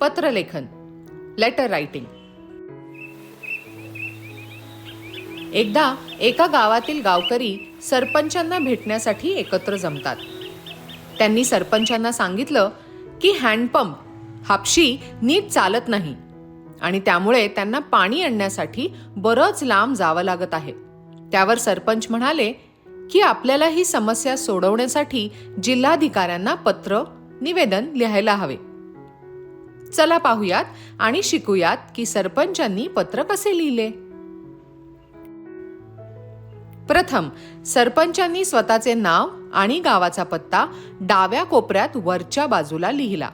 पत्रलेखन letter writing एकदा एका गावातील गावकरी सरपंचांना भेटण्यासाठी एकत्र जमतात. त्यांनी सरपंचांना सांगितलं की हँडपंप हापशी नीट चालत नाही आणि त्यामुळे त्यांना पाणी आणण्यासाठी बरंच लांब जावं लागत आहे. त्यावर सरपंच म्हणाले की आपल्याला ही समस्या सोडवण्यासाठी जिल्हाधिकाऱ्यांना पत्र निवेदन लिहायला हवे. चला पाहूयात आणि शिकूयात की सरपंचांनी पत्र कसे लिहिले. प्रथम सरपंचांनी स्वतःचे नाव आणि गावाचा पत्ता डाव्या कोपऱ्यात वरच्या बाजूला लिहिला.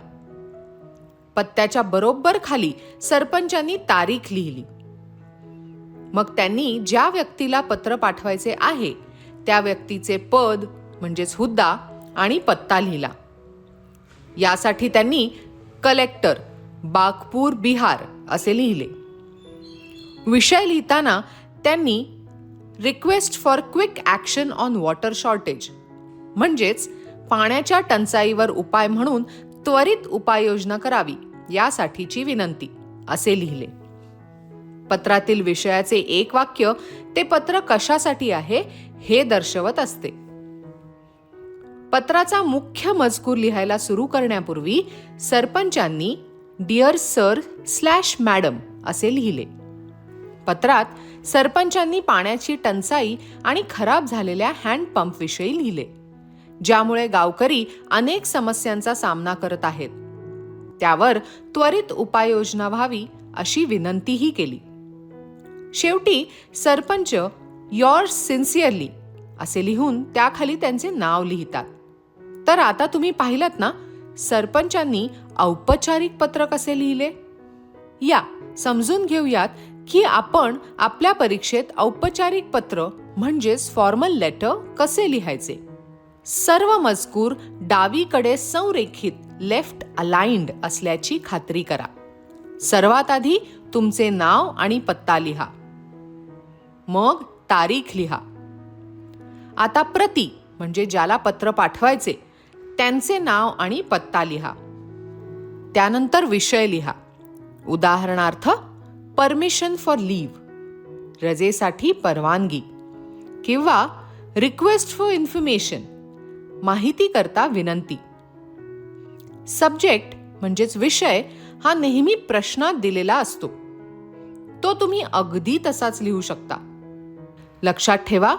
पत्त्याच्या बरोबर खाली सरपंचांनी तारीख लिहिली. मग त्यांनी ज्या व्यक्तीला पत्र पाठवायचे आहे त्या व्यक्तीचे पद म्हणजेच हुद्दा आणि पत्ता लिहिला. यासाठी त्यांनी कलेक्टर बागपूर बिहार असे लिहिले. विषय लिहिताना त्यांनी request for quick action on water shortage म्हणजेच पाण्याच्या टंचाईवर उपाय म्हणून त्वरित उपाययोजना करावी यासाठीची विनंती असे लिहिले. पत्रातील विषयाचे एक वाक्य ते पत्र कशासाठी आहे हे दर्शवत असते. पत्राचा मुख्य मजकूर लिहायला सुरू करण्यापूर्वी सरपंचांनी डिअर सर स्लॅश मॅडम असे लिहिले. पत्रात सरपंचांनी पाण्याची टंचाई आणि खराब झालेल्या हँडपंपविषयी लिहिले ज्यामुळे गावकरी अनेक समस्यांचा सामना करत आहेत. त्यावर त्वरित उपाययोजना व्हावी अशी विनंतीही केली. शेवटी सरपंच युअर सिन्सिअरली असे लिहून त्याखाली त्यांचे नाव लिहितात. तर आता तुम्ही पाहिलात ना सरपंचांनी औपचारिक पत्र कसे लिहिले? या समजून घेऊयात की आपण आपल्या परीक्षेत औपचारिक पत्र म्हणजेच फॉर्मल लेटर कसे लिहायचे? सर्व मजकूर डावीकडे संरेखित लेफ्ट अलाइंड असल्याची खात्री करा. सर्वात आधी तुमचे नाव आणि पत्ता लिहा. मग तारीख लिहा. आता प्रती म्हणजे ज्याला पत्र पाठवायचे त्यांचे नाव आणि पत्ता लिहा. त्यानंतर विषय लिहा. उदाहरणार्थ परमिशन फॉर लीव्ह रजेसाठी परवानगी किंवा रिक्वेस्ट फॉर इन्फॉर्मेशन माहिती करता विनंती. सब्जेक्ट म्हणजेच विषय हा नेहमी प्रश्नात दिलेला असतो. तो तुम्ही अगदी तसाच लिहू शकता. लक्षात ठेवा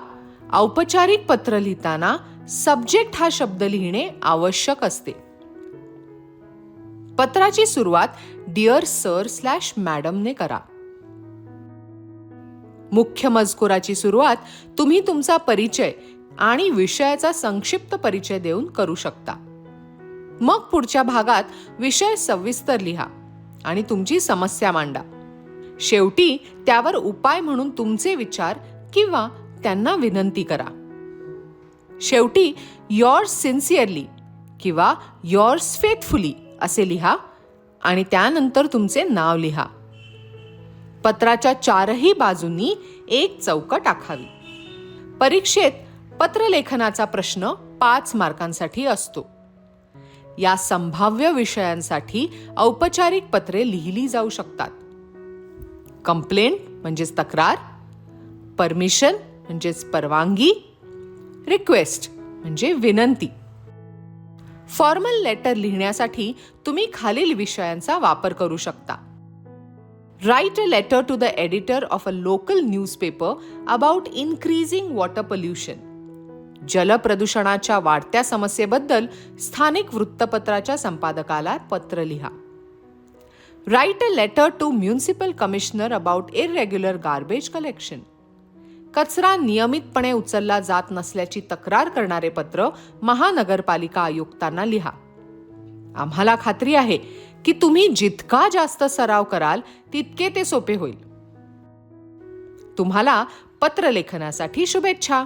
औपचारिक पत्र लिहिताना सब्जेक्ट हा शब्द लिहिणे आवश्यक असते. पत्राची सुरुवात डिअर सर स्लॅश मॅडमने करा. मुख्य मजकुराची सुरुवात तुम्ही तुमचा परिचय आणि विषयाचा संक्षिप्त परिचय देऊन करू शकता. मग पुढच्या भागात विषय सविस्तर लिहा आणि तुमची समस्या मांडा. शेवटी त्यावर उपाय म्हणून तुमचे विचार किंवा त्यांना विनंती करा. शेवटी युअर्स सिन्सिअरली किंवा युअर्स फेथफुली असे लिहा आणि त्यानंतर तुमचे नाव लिहा. पत्राच्या चारही बाजूंनी एक चौकट आखावी. परीक्षेत पत्रलेखनाचा प्रश्न पाच मार्कांसाठी असतो. या संभाव्य विषयांसाठी औपचारिक पत्रे लिहिली जाऊ शकतात. कंप्लेंट म्हणजेच तक्रार परमिशन म्हणजेच परवानगी रिक्वेस्ट म्हणजे विनंती. फॉर्मल लेटर लिहिण्यासाठी तुम्ही खालील विषयांचा वापर करू शकता. Write a letter to the editor of a local newspaper about increasing water pollution जलप्रदूषणाच्या वाढत्या समस्येबद्दल स्थानिक वृत्तपत्राच्या संपादकाला पत्र लिहा. Write a letter to municipal commissioner about irregular garbage collection कचरा नियमितपणे उचलला जात नसल्याची तक्रार करणारे पत्र महानगरपालिका आयुक्तांना लिहा. आम्हाला खात्री आहे की तुम्ही जितका जास्त सराव कराल तितके ते सोपे होईल. तुम्हाला पत्रलेखनासाठी शुभेच्छा.